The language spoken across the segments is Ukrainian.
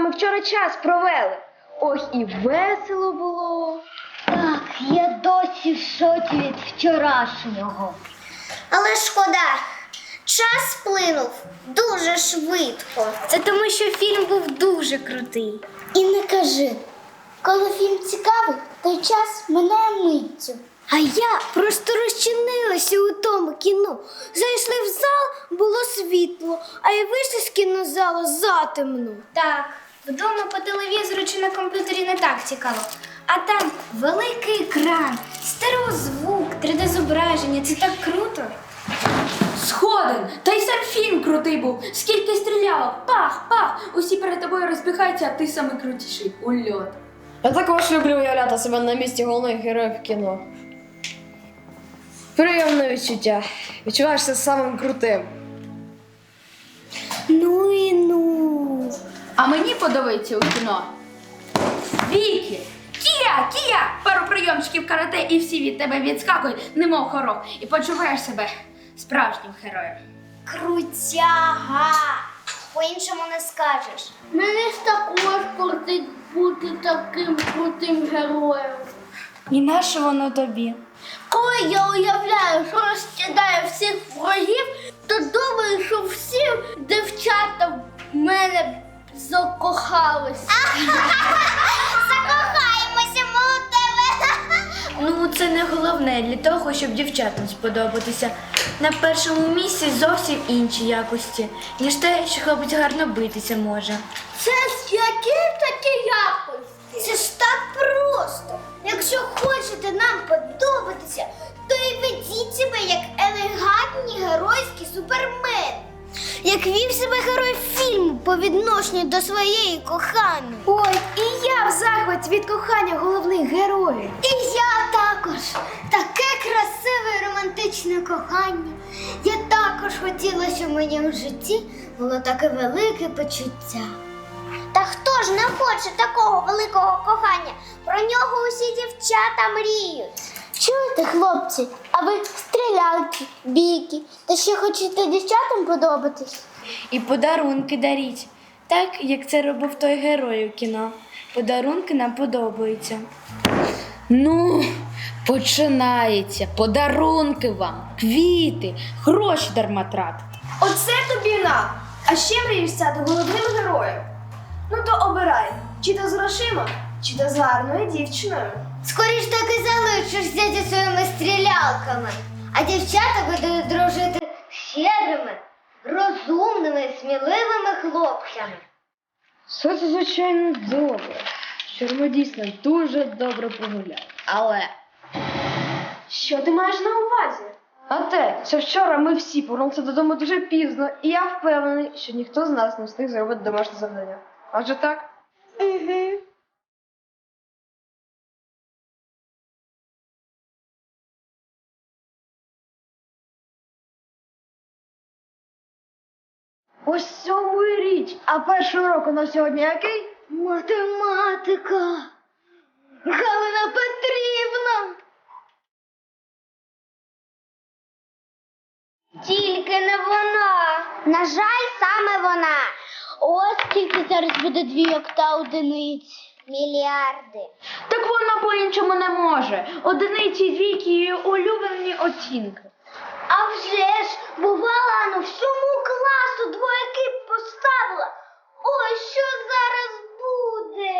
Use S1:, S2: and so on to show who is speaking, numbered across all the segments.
S1: вами вчора час провели. Ох, і весело було.
S2: Так, я досі в шоці від вчорашнього.
S3: Але шкода, час сплинув дуже швидко.
S2: Це тому, що фільм був дуже крутий.
S3: І не кажи, коли фільм цікавий, той час минає миттю.
S2: А я просто розчинилася у тому кіно. Зайшли в зал, було світло, а я вийшла з кінозалу затемно.
S4: Так, вдома по телевізору чи на комп'ютері не так цікаво. А там великий екран, стереозвук, 3D-зображення. Це так круто.
S5: Сходен! Та й сам фільм крутий був. Скільки стріляло! Пах, пах! Усі перед тобою розбігаються, а ти самий крутіший. Ульот.
S1: Я також люблю уявляти себе на місці головних героїв кіно. Приємне відчуття. Відчуваєш себе самим крутим.
S5: Мені подобається у кіно. Віки! Кія! Кія! Пару прийомчиків карате і всі від тебе відскакують, немов хорох, і почуваєш себе справжнім героєм.
S3: Крутяга! По-іншому не скажеш.
S2: Мені ж також кортить бути таким крутим героєм.
S4: І наше воно тобі?
S2: Коли я уявляю, що розкидаю всіх ворогів, то думаю, що всі дівчата в мене закохалися.
S3: Закохаємося ми у тебе.
S4: Ну, це не головне для того, щоб дівчатам сподобатися. На першому місці зовсім інші якості, ніж те, що хлопець гарно битися може.
S2: Це ж які такі якості?
S3: Це ж так просто. Якщо хочете нам подобатися, то і ведіть себе як елегантні геройські супермени. Як вів себе герой фільму по відношенню до своєї коханої.
S1: Ой, і я в захваті від кохання головних героїв.
S3: І я також. Таке красиве романтичне кохання. Я також хотіла, щоб мені в житті було таке велике почуття. Та хто ж не хоче такого великого кохання? Про нього усі дівчата мріють. Чуєте, хлопці, а ви стрілялки, бійки, та ще хочете дівчатам подобатись?
S4: І подарунки даріть, так як це робив той герой у кіно. Подарунки нам подобаються.
S5: Ну, починається. Подарунки вам, квіти, гроші дарма тратити.
S1: Оце тобі на. А ще мрієш стати головним героєм. Ну то обирай, чи то з грошима, чи то з гарною дівчиною.
S3: Скоріш так і залишишся зі своїми стрілялками, а дівчата будуть дружити з щедрими, розумними, сміливими хлопцями.
S1: Все це, звичайно, добре. Що ми дійсно дуже добре прогуляли. Але. Що ти маєш на увазі? А те, що вчора ми всі повернулися додому дуже пізно, і я впевнений, що ніхто з нас не встиг зробити домашнє завдання. Адже так? Ось в річ. А перший урок у нас сьогодні який?
S3: Математика. Галина Петрівна. Тільки не вона. На жаль, саме вона. Ось скільки зараз буде двійок та одиниць. Мільярди.
S5: Так вона по-іншому не може. Одиниці і двійки її улюблені оцінки.
S3: А вже ж, бувала, ну всьому класу двояки поставила. Ой, що зараз буде?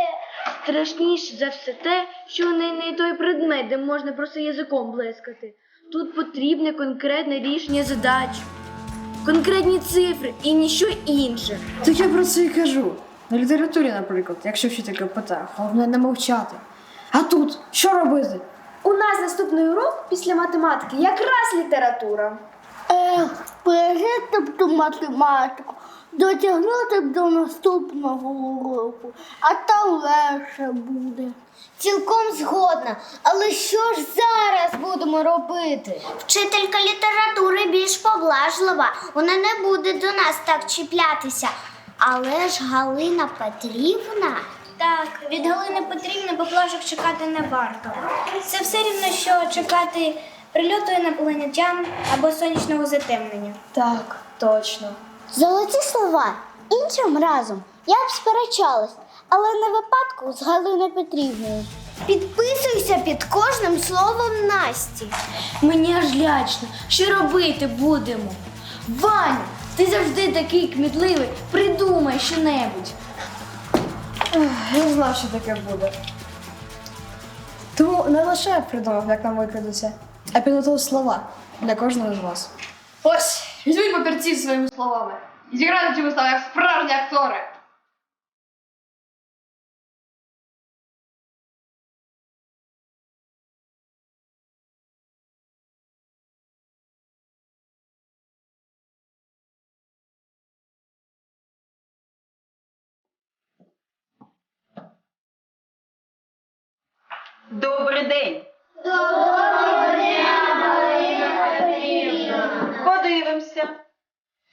S4: Страшніше за все те, що у неї не той предмет, де можна просто язиком блискати. Тут потрібне конкретне рішення задач, конкретні цифри і ніщо інше.
S1: Так я про це і кажу. На літературі, наприклад, якщо вчителька питає, головне не мовчати. А тут що робити? У нас наступний урок після математики якраз література.
S2: Пережити б ту математику, дотягнути до наступного уроку, а там легше буде.
S3: Цілком згодна. Але що ж зараз будемо робити? Вчителька літератури більш поблажлива. Вона не буде до нас так чіплятися. Але ж Галина Петрівна.
S4: Так, від Галини Петрівни поплажок чекати не варто. Це все рівно, що чекати прильоту інопланетян або сонячного затемнення.
S1: Так, точно.
S3: Золоті слова. Іншим разом я б сперечалась, але не випадку з Галиною Петрівною. Підписуйся під кожним словом Насті.
S4: Мені аж лячно. Що робити будемо? Ваню, ти завжди такий кмітливий. Придумай що-небудь.
S1: Я знав, що таке буде. Тому не лише я придумав, як нам викрадуться, а підготував слова для кожного з вас. Ось, візьміть папірці зі своїми словами. І зіграйте ці вистави як справжні актори.
S6: Добрий день. Подивимося.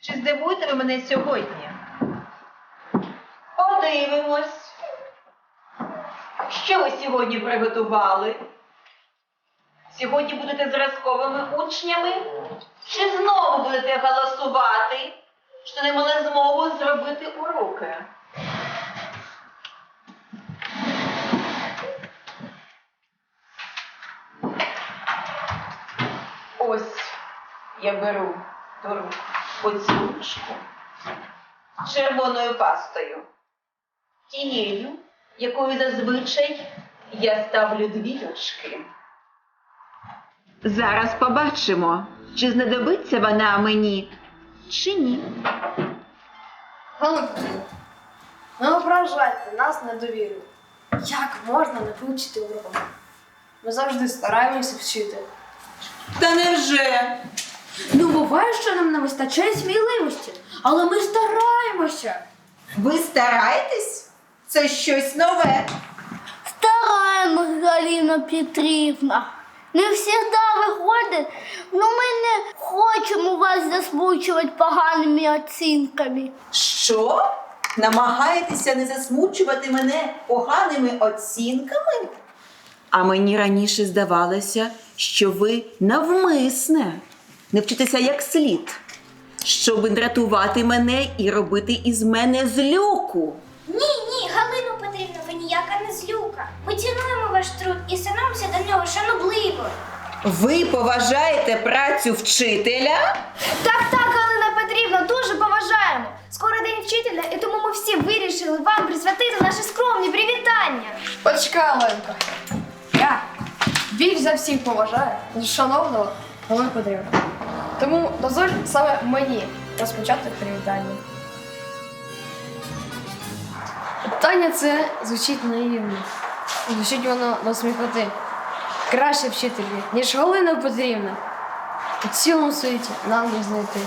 S6: Чи здивуєте ви мене сьогодні? Подивимось. Що ви сьогодні приготували? Сьогодні будете зразковими учнями? Чи знову будете голосувати, що не мали змогу зробити уроки? Ось я беру беру оцю ручку червоною пастою. Тією, якою зазвичай я ставлю дві ручки. Зараз побачимо, чи знадобиться вона мені, чи ні.
S1: Петрівна, не ображайте нас недовірю. Як можна не вивчити уроком? Ми завжди стараємося вчити.
S6: Та невже?
S4: Ну, буває, що нам не вистачає сміливості, але ми стараємося.
S6: Ви стараєтесь? Це щось нове.
S2: Стараємось, Галина Петрівна. Не завжди виходить, але ми не хочемо вас засмучувати поганими оцінками.
S6: Що? Намагаєтеся не засмучувати мене поганими оцінками? А мені раніше здавалося, що ви навмисне не вчитеся як слід, щоб дратувати мене і робити із мене злюку.
S3: Ні, ні, Галину Петрівну, ви ніяка не злюка. Ми цінуємо ваш труд і становимося до нього шанобливо.
S6: Ви поважаєте працю вчителя?
S1: Так, так, Галина Петрівна, дуже поважаємо. Скоро день вчителя, і тому ми всі вирішили вам присвятити наші скромні привітання. Почекай, Оленко. Я більш за всіх поважаю шановного Галину Петрівну. Тому дозволь саме мені розпочати привітання. Питання це звучить наївно. Звучить воно до сміхоти. Краще вчителі, ніж Галина Петрівна. У цілому світі нам не знайти.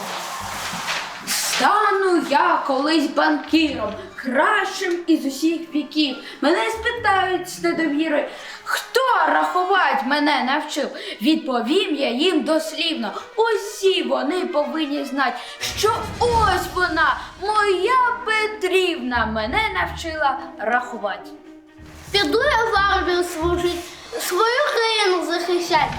S5: Стану я колись банкіром, кращим із усіх віків. Мене спитають з недовірою, хто рахувати мене навчив. Відповім я їм дослівно. Усі вони повинні знати, що ось вона, моя Петрівна, мене навчила рахувати.
S2: Піду я в армію служить, свою країну захищати.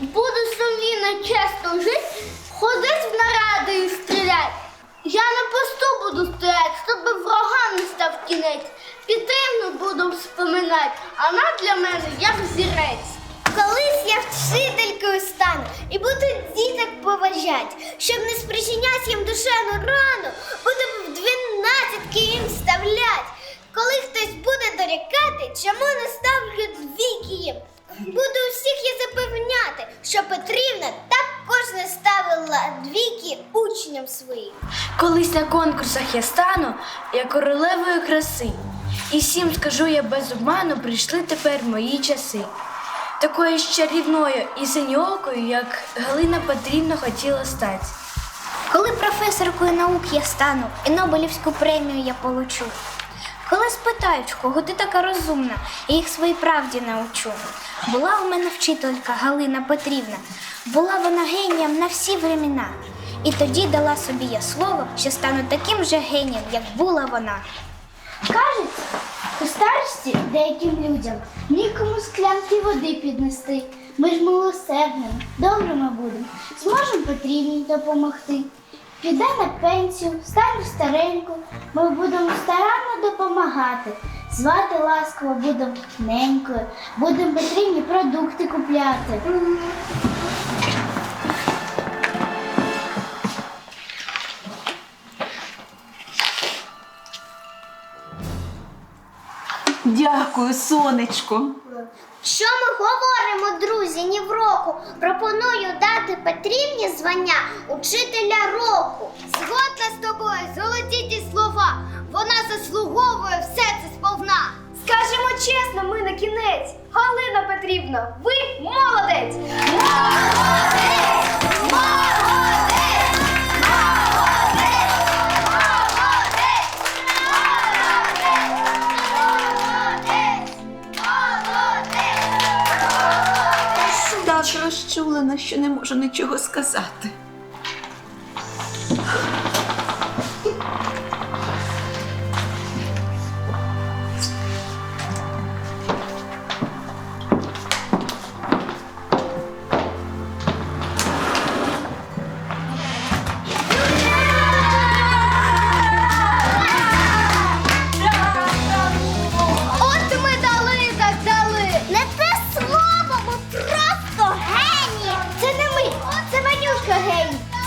S2: Буду сумлінно чесно жити, ходить в наради і стріляти. Я на посту буду стояти, щоб врага не став кінець. Петрівну буду вспоминати, а вона для мене як зірець.
S3: Колись я вчителькою стану і буду діток поважати, щоб не спричиняти їм душевну рану, буду в дванадцятки їм вставлять. Коли хтось буде дорікати, чому не ставлю двійки їм? Буду всіх і запевняти, що Петрівна також не ставила двійки учням своїм.
S4: Колись на конкурсах я стану я королевою краси. І всім скажу я без обману, прийшли тепер мої часи. Такою ж чарівною і синьокою, як Галина Петрівна хотіла стати.
S3: Коли професоркою наук я стану і Нобелівську премію я получу. Коли спитають, кого ти така розумна, я їх своїй правді научу. Була у мене вчителька Галина Петрівна, була вона генієм на всі времена. І тоді дала собі я слово, що стану таким же генієм, як була вона. Кажеться, у старості деяким людям нікому склянки води піднести. Ми ж милосердними, добрими будемо, зможемо потрібній допомогти. Піде на пенсію, стане старенько, ми будемо старанно допомагати. Звати ласково будемо ненькою, будемо потрібні продукти купляти.
S6: Дякую, сонечко.
S3: Що ми говоримо, друзі, ні в року? Пропоную дати Петрівні звання учителя року. Згодна з тобою, золоті ті слова. Вона заслуговує все це сповна.
S7: Скажемо чесно, ми на кінець. Галина Петрівна, ви молодець!
S6: Розчулена, що не можу нічого сказати.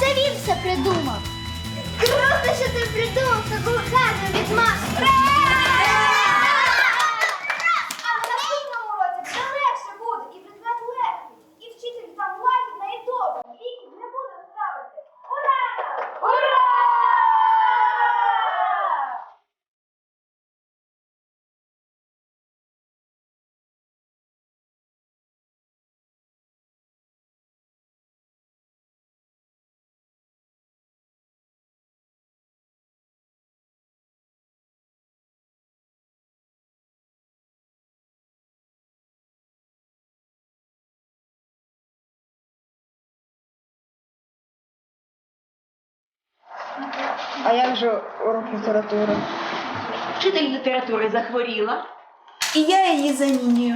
S3: Це він все придумав. Круто, що ти придумав таку гарну відмазку.
S7: А на наступному році все легше буде, і предмет легкий, і вчитель там лагідна і добра. Віки не буде ставити. Ура! Ура! А як же урок літератури?
S6: Вчитель літератури захворіла, і я її замінюю.